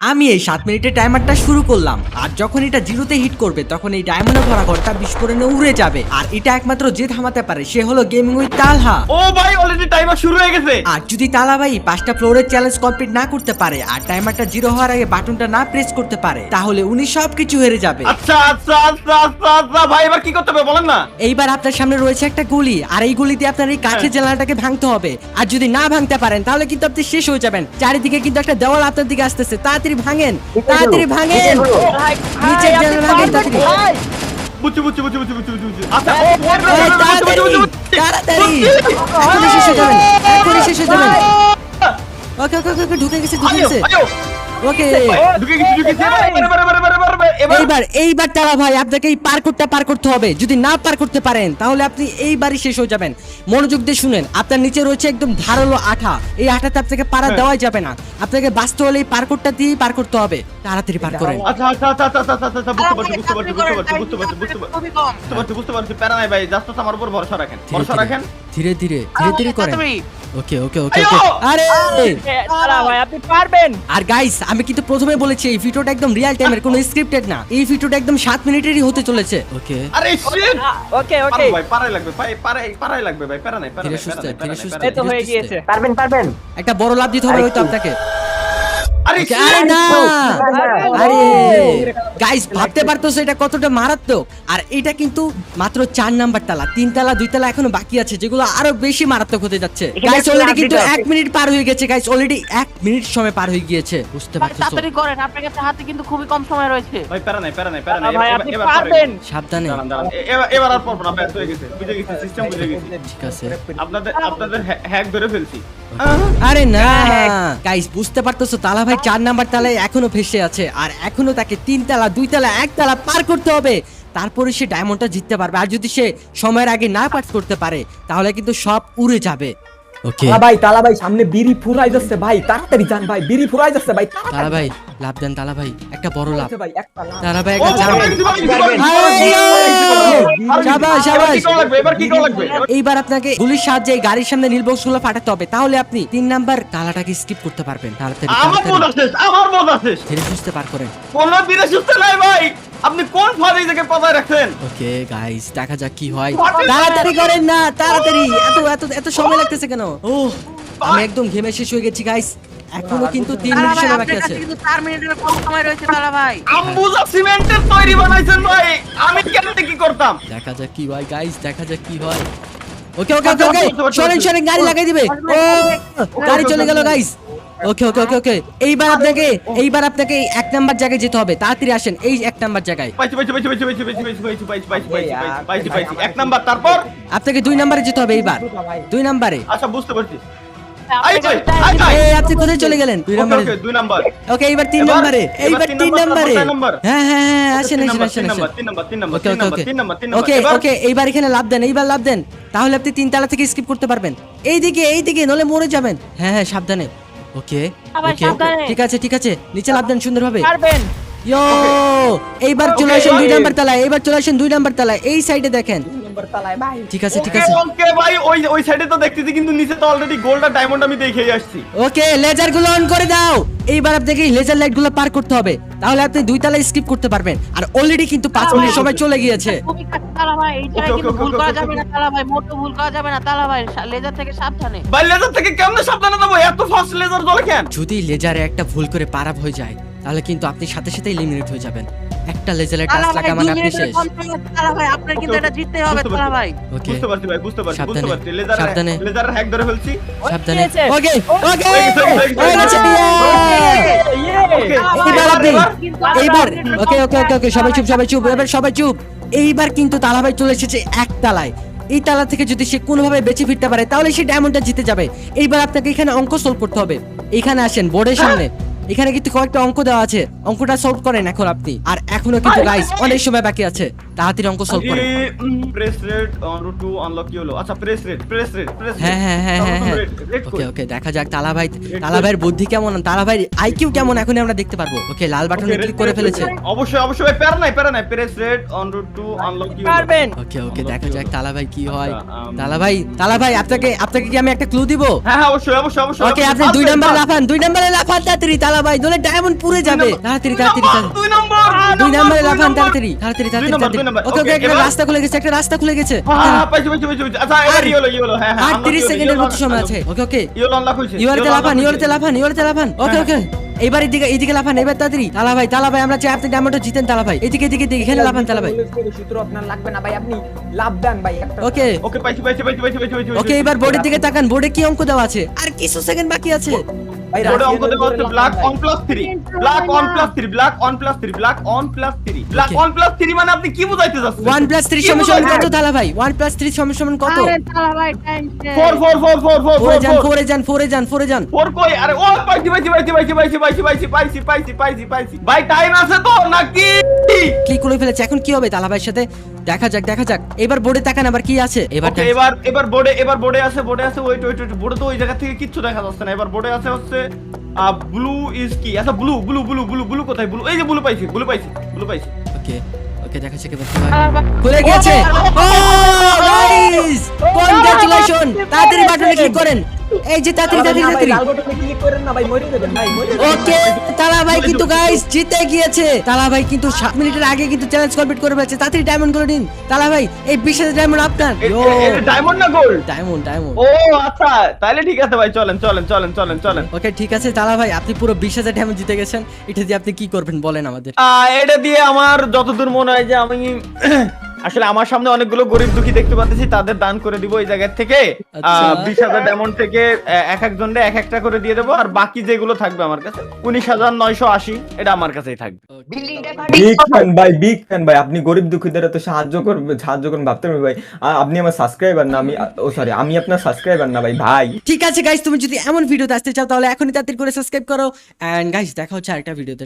আমি এই সাত মিনিটের টাইমারটা শুরু করলাম। আর যখন এটা জিরোতে হিট করবে তখন এই ডায়মন্ডে ভরা ঘরটা বিস্ফোরণে উড়ে যাবে। আর এটা একমাত্র যে থামাতে পারে সে হলো গেমিং উইথ তালহা। ও ভাই অলরেডি টাইমার শুরু হয়ে গেছে। আর যদি তালা ভাই পাঁচটা ফ্লোরের চ্যালেঞ্জ কমপ্লিট না করতে পারে আর টাইমারটা জিরো হওয়ার আগে বাটনটা না প্রেস করতে পারে তাহলে উনি সবকিছু হেরে যাবে। আচ্ছা আচ্ছা আচ্ছা আচ্ছা আচ্ছা ভাই এবার কি করতে হবে বলেন না? এইবার আপনার সামনে রয়েছে একটা গুলি আর এই গুলি দিয়ে আপনার এই কাঠের জানালাটাকে ভাঙতে হবে। আর যদি না ভাঙতে পারেন তাহলে কিন্তু আপনি শেষ হয়ে যাবেন। চারিদিকে কিন্তু একটা দেওয়াল আপনার দিকে আসতেছে তাড়াতাড়ি ভাঙেন তাড়াতাড়ি ভাঙেন। নিচের জানালা ভাঙেন তাড়াতাড়ি। বুঝছি বুঝছি বুঝছি বুঝছি বুঝছি বুঝছি। আচ্ছা তাড়াতাড়ি তাড়াতাড়ি। এখনই শেষ হয়ে যাবেন। এখনই শেষ হয়ে যাবেন। ওকে ওকে ওকে, ওকে ঢুকে গেছে ঢুকে গেছে। ওকে এইবার এইবার তারা ভাই আপনাকে এই পার পার করতে হবে যদি না পার করতে পারেন তাহলে আপনি এইবারই শেষ হয়ে যাবেন মনোযোগ দিয়ে শুনেন আপনার নিচে রয়েছে একদম ধারালো আঠা এই আঠাতে আপনাকে পারা দেওয়াই যাবে না আপনাকে বাঁচতে হলে এই পার করতে দিয়েই পার করতে হবে তাড়াতাড়ি পার করেন আচ্ছা আচ্ছা আচ্ছা আচ্ছা আচ্ছা আচ্ছা আচ্ছা বুঝতে পারছি বুঝতে পারছি বুঝতে পারছি বুঝতে পারছি বুঝতে পারছি বুঝতে পারছি প্যারা নাই ভাই জাস্ট আমার উপর ভরসা রাখেন ভরসা রাখেন ধীরে ধীরে ধীরে ধীরে করেন ওকে ওকে ওকে ওকে আরে দাঁড়া ভাই আপনি পারবেন আর গাইস আমি কিন্তু প্রথমে বলেছি এই ভিডিওটা একদম রিয়েল টাইমের কোনো স্ক্রিপ্টেড না এই ভিডিওটা একদম সাত মিনিটেরই হতে চলেছে ওকে আরে শিট ওকে ওকে ভাই পারাই লাগবে ভাই পারাই পারাই লাগবে ভাই প্যারা নাই ধীরে নাই সুস্থে, ধীরে সুস্থে। প্যারা তো হয়ে গিয়েছে পারবেন পারবেন একটা বড় লাভ দিতে হবে হয়তো আপনাকে আরে আরে না আরে গাইস ভাবতে পারতেছো এটা কতটা মারাত্মক। আর এটা কিন্তু মাত্র চার নাম্বার তালা তিন তালা দুই তালা এখনও বাকি আছে যেগুলো আরও বেশি মারাত্মক হতে যাচ্ছে। গাইস অলরেডি কিন্তু এক মিনিট পার হয়ে গেছে গাইস অলরেডি এক মিনিট সময় পার হয়ে গিয়েছে বুঝতে ভাই, পারতেছো? তাড়াতাড়ি করেন আপনার কাছে হাতে কিন্তু খুবই কম সময় রয়েছে। ভাই প্যারা নাই প্যারা নাই প্যারা নাই ভাই আপনি পারবেন। সাবধানে। এবার এবার আর পড়ব না ব্যাস হয়ে গেছে বুঝে গেছি সিস্টেম বুঝে গেছি। ঠিক আছে। আপনাদের আপনাদের হ্যাক ধরে ফেলছি। আরে না। গাইস বুঝতে পারতেছো তালা ভাই চার নাম্বার তালায় এখনও ফেসে আছে। আর এখনও তাকে তিন তালা দুই তালা এক তালা পার করতে হবে। তারপরে সে ডায়মন্ডটা জিততে পারবে। আর যদি সে সময়ের আগে না পার করতে পারে তাহলে কিন্তু সব উড়ে যাবে। ওকে তালা ভাই তালা ভাই সামনে বিড়ি ফুরাই যাচ্ছে ভাই তাড়াতাড়ি যান ভাই বিড়ি ফুরাই যাচ্ছে ভাই তাড়াতাড়ি। তারা ভাই লাভ দেন তালা ভাই একটা বড় লাভ। ভাই একটা এইবার আপনাকে গুলির সাহায্যে গাড়ির সামনে নীল বক্সগুলো ফাটাতে হবে। তাহলে আপনি তিন নাম্বার তালাটাকে স্কিপ করতে পারবেন। তাড়াতাড়ি ধীরে সুস্থে পার করেন। কোন দিনে সুস্থ নাই ভাই। আপনি কোন ফাঁদে থেকে পাতায় ওকে গাইস দেখা যাক কি হয়। তাড়াতাড়ি করেন না তাড়াতাড়ি। এত এত এত সময় লাগতেছে কেন? ও আমি একদম ঘেমে শেষ হয়ে গেছি গাইস এখনও কিন্তু 3 মিনিট সময় বাকি আছে কিন্তু 4 মিনিটের কম সময় রয়েছে তারা ভাই আম্বুজা সিমেন্টের তৈরি বানাইছেন ভাই আমি কেনতে কি করতাম দেখা যাক কি হয় গাইস দেখা যাক কি হয় ওকে ওকে ওকে ওকে সরেন সরেন গাড়ি লাগাই দিবে ও গাড়ি চলে গেল গাইস ওকে ওকে ওকে ওকে এইবার আপনাকে এইবার আপনাকে এক নাম্বার জায়গায় যেতে হবে তাড়াতাড়ি আসেন এই এক নাম্বার জায়গায় পাইছি পাইছি পাইছি পাইছি পাইছি পাইছি পাইছি পাইছি পাইছি পাইছি পাইছি পাইছি পাইছি এক নাম্বার তারপর আপনাকে দুই নাম্বারে যেতে হবে এইবার দুই নাম্বারে আচ্ছা বুঝতে পারছি আপনার আই ভাই কাছে আই ভাই। এই আপনি কোথায় চলে গেলেন? দুই ওকে দুই নাম্বার। ওকে এইবার তিন এবার- এইবার তিন তিন নাম্বার, নাম্বারে। তারপর নাম্বার? হ্যাঁ হ্যাঁ হ্যাঁ আসেন আসেন আসেন তিন আসেন তিন নাম্বার, তিন নাম্বার, তিন ওকে তিন নাম্বার, ওকে ওকে এইবার এখানে লাভ দেন এইবার লাভ দেন। তাহলে আপনি তিন তালা থেকে স্কিপ করতে পারবেন। এইদিকে এইদিকে নলে মরে যাবেন। হ্যাঁ হ্যাঁ সাবধানে। ওকে ওকে ঠিক আছে ঠিক আছে। নিচে লাভ দেন সুন্দরভাবে। পারবেন ইয়ো এইবার চলে আসেন দুই নাম্বার তালায় এইবার চলে আসেন দুই নাম্বার তালায়। এই সাইডে দেখেন। দুই নম্বর তালায় ঠিক আছে ঠিক আছে। ওকে ভাই ওই ওই সাইডে তো দেখতেছি কিন্তু নিচে তো অলরেডি গোল্ড আর ডায়মন্ড আমি দেখেই আসছি। ওকে লেজারগুলো অন করে দাও। এইবার আপনাকে লেজার লাইটগুলো পার করতে হবে। তাহলে আপনি দুই তালা স্কিপ করতে পারবেন। আর অলরেডি কিন্তু পাঁচ মিনিট সময় চলে গিয়েছে। তালা ভাই? এই কিন্তু ভুল করা যাবে না তালা ভাই মোটো ভুল করা যাবে না তালা ভাই। লেজার থেকে সাবধানে। ভাই লেজার থেকে কেমনে সাবধানে দেবো এত ফাস্ট লেজার জ্বলে কেন? যদি লেজারে একটা ভুল করে পারাপ হয়ে যায় তাহলে কিন্তু আপনি সাথে সাথে এলিমিনেট হয়ে যাবেন। একটা লেজারে টাচ লাগা মানে আপনি শেষ। তালা ভাই আপনার কিন্তু ওকে, এটা ওকে, জিততে হবে তালা পারছি। ভাই। ওকে। বুঝতে পারছি ভাই বুঝতে পারছি বুঝতে পারছি। লেজার সাবধানে। লেজার হ্যাক ধরে ফেলছি। সাবধানে? ওকে ওকে। হয়ে গেছে, ইয়ে। ওকে এইবার আপনি এইবার ওকে ওকে ওকে ওকে সবাই চুপ সবাই চুপ এবার সবাই চুপ। এইবার কিন্তু তালাভাই চলে এসেছে এক তালায়। এই তালা থেকে যদি সে কোনোভাবে বেঁচে ফিরতে পারে তাহলে সে ডায়মন্ডটা জিতে যাবে। এইবার আপনাকে এখানে অঙ্ক সলভ করতে হবে। এখানে আসেন বোর্ডের সামনে। এখানে কিন্তু কয়েকটা অঙ্ক দেওয়া আছে। অঙ্কটা সলভ করেন এখন আপনি। আর এখনও কিন্তু গাইস অনেক সময় বাকি আছে। তাড়াতাড়ি অঙ্ক সলভ করেন। Press red on root to unlock কি হলো আচ্ছা press red press red press হ্যাঁ হ্যাঁ হ্যাঁ হ্যাঁ হ্যাঁ। ওকে ওকে দেখা যাক তালা ভাই তালা ভাইয়ের বুদ্ধি কেমন? তালা ভাইয়ের আইকিউ কেমন এখন আমরা দেখতে পারব। ওকে লাল বাটনে ক্লিক করে ফেলেছে। অবশ্যই অবশ্যই ভাই প্যারা নাই প্যারা নাই। Press red on root to unlock কি পারবেন। ওকে ওকে দেখা যাক তালা ভাই কি হয় আচ্ছা, তালা ভাই তালা ভাই আপনাকে আপনাকে কি আমি একটা ক্লু দিব? হ্যাঁ হ্যাঁ অবশ্যই অবশ্যই অবশ্যই। ওকে আপনি দুই আচ্ছা, নম্বরে আচ্ছা। লাফান দুই নম্বরে লাফান তাড়াতাড়ি তালা ভাই নলে ডায়মন্ড পুড়ে যাবে। তাড়াতাড়ি তাড়াতাড়ি। দুই নম্বর দুই নাম্বারে লাফান তাড়াতাড়ি তাড়াতাড়ি তাড়াতাড়ি নম্বর, দুই তাড়াতাড়ি। নম্বর। ওকে ওকে একটা এবার- রাস্তা খুলে গেছে একটা রাস্তা খুলে গেছে। হ্যাঁ। আচ্ছা, এবার ইয়েলো, ইয়েলো, হ্যাঁ, হ্যাঁ, 30 সেকেন্ডের মতো সময় আছে। ওকে ওকে। ইয়েলো unlock হয়েছে, ইউআরতে লাফান unlock লাফান ইউআরতে লাফান ওকে ওকে। এইবার এদিকে এইদিকে লাফান এবার তাড়াতাড়ি। তালা ভাই তালা ভাই আমরা চাই আপনি ডায়মন্ডটা জিতেন তালা ভাই। এদিকে এদিকে এদিকে, এখানে লাফান তালা ভাই। সূত্র আপনার লাগবে না ভাই আপনি লাভ দেন ভাই ওকে। ওকে, পাইছি, পাইছি, পাইছি, পাইছি, পাইছি, পাইছি, ওকে এবার বোর্ডের দিকে তাকান বোর্ডে কি অঙ্ক দেওয়া আছে? আর কিছু সেকেন্ড বাকি আছে। রাশিয়ান অঙ্ক দেওয়া হচ্ছে লাভ black then on plus three, black on plus three, black on plus three, black on plus three, black Okay. on plus three মানে আপনি কি বুঝাইতে চাচ্ছেন? ওয়ান প্লাস সমান সমান কত ভাই ওয়ান প্লাস থ্রি সমান সমান কত আরে তালা ভাই time Four, four, four, four, four, ফোরে four, যান four. ফোরে যান ফোরে যান ফোরে যান Four কই? আরে ও, পাইছি, পাইছি, পাইছি, পাইছি, পাইছি, পাইছি, পাইছি, পাইছি, পাইছি, পাইছি, পাইছি। ভাই টাইম আছে তো নাকি ক্লিক করে ফেলেছে। এখন কি হবে? তালা ভাইয়ের সাথে দেখা যাক দেখা যাক। এবার বোর্ডে তাকান আবার কি আছে? এবার ওকে এবার এবার বোর্ডে এবার বোর্ডে আছে বোর্ডে আছে ওয়েট ওয়েট ওয়েট বোর্ডে তো ওই জায়গা থেকে কিচ্ছু দেখা যাচ্ছে না। এবার বোর্ডে আছে হচ্ছে ব্লু ইজ কি আচ্ছা blue blue blue blue blue কোথায়? ব্লু এই যে ব্লু পাইছি ব্লু পাইছি ব্লু পাইছি। ওকে ওকে দেখা যাক এবার খুলে গেছে ও গাইস কনগ্রাচুলেশন তাড়াতাড়ি বাটনে ক্লিক করেন। এই যে তাড়াতাড়ি তাড়াতাড়ি লাল বাটনে ক্লিক করেন না ভাই মরে যাবেন ভাই মরে যাবেন। ওকে তালা ভাই কিন্তু গাইস জিতে গিয়েছে। তালা ভাই কিন্তু সাত মিনিটের আগে কিন্তু চ্যালেঞ্জ কমপ্লিট করে ফেলেছে। তাড়াতাড়ি ডায়মন্ড করে নিন। তালা ভাই এই বিশ ডায়মন্ড আপনার। ডায়মন্ড না গোল্ড ডায়মন্ড ডায়মন্ড ও আচ্ছা তাহলে ঠিক আছে ভাই চলেন চলেন চলেন চলেন চলেন। ওকে ঠিক আছে তালা ভাই আপনি পুরো বিশ হাজার ডায়মন্ড জিতে গেছেন। এটা দিয়ে আপনি কি করবেন বলেন আমাদের। এটা দিয়ে আমার যতদূর মনে হয় যে আমি আসলে আমার সামনে অনেকগুলো গরিব দুঃখী দেখতে পাচ্ছি তাদের দান করে দিব এই জায়গা থেকে। আচ্ছা। বিশ হাজার ডায়মন্ড থেকে এক একজনরে এক একটা করে দিয়ে দেবো আর বাকি যেগুলো থাকবে আমার কাছে উনিশ হাজার নয়শো আশি এটা আমার কাছেই থাকবে। বিগ ফ্যান ভাই বিগ ফ্যান ভাই আপনি গরিব দুঃখীদের তো সাহায্য করবেন সাহায্য ভাবতে পারবেন ভাই। আপনি আমার সাবস্ক্রাইবার না আমি ও সরি আমি আপনার সাবস্ক্রাইবার না ভাই ভাই। ঠিক আছে গাইস তুমি যদি এমন ভিডিওতে আসতে চাও তাহলে এখনই তাড়াতাড়ি করে সাবস্ক্রাইব করো। এন্ড গাইস দেখা হচ্ছে আরেকটা ভিডিওতে